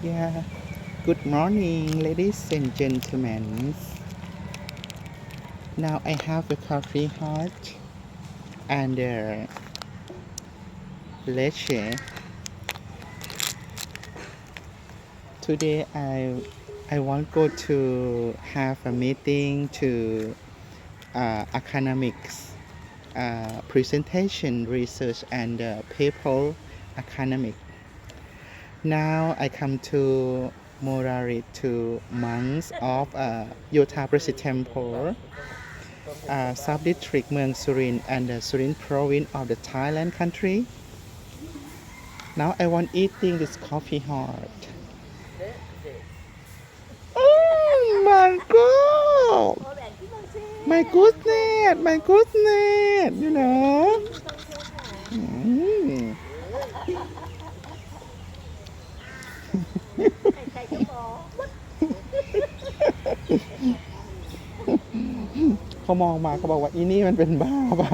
Yeah. Good morning, ladies and gentlemen. Now I have the coffee hot and the leche. Today I I want go to have a meeting to uh, uh, presentation research and uh, paper academic. Now I come to Morari, to monks of uh, Yotha Temple, uh, sub-district Mueang Surin and the Surin province of the Thailand country. Now I want eating this coffee heart. Oh my god! My goodness, my goodness, you know. Mm. ใครก็บอกเขามองมาเขาบอกว่าอีนี่มันเป็นบ้าเปล่า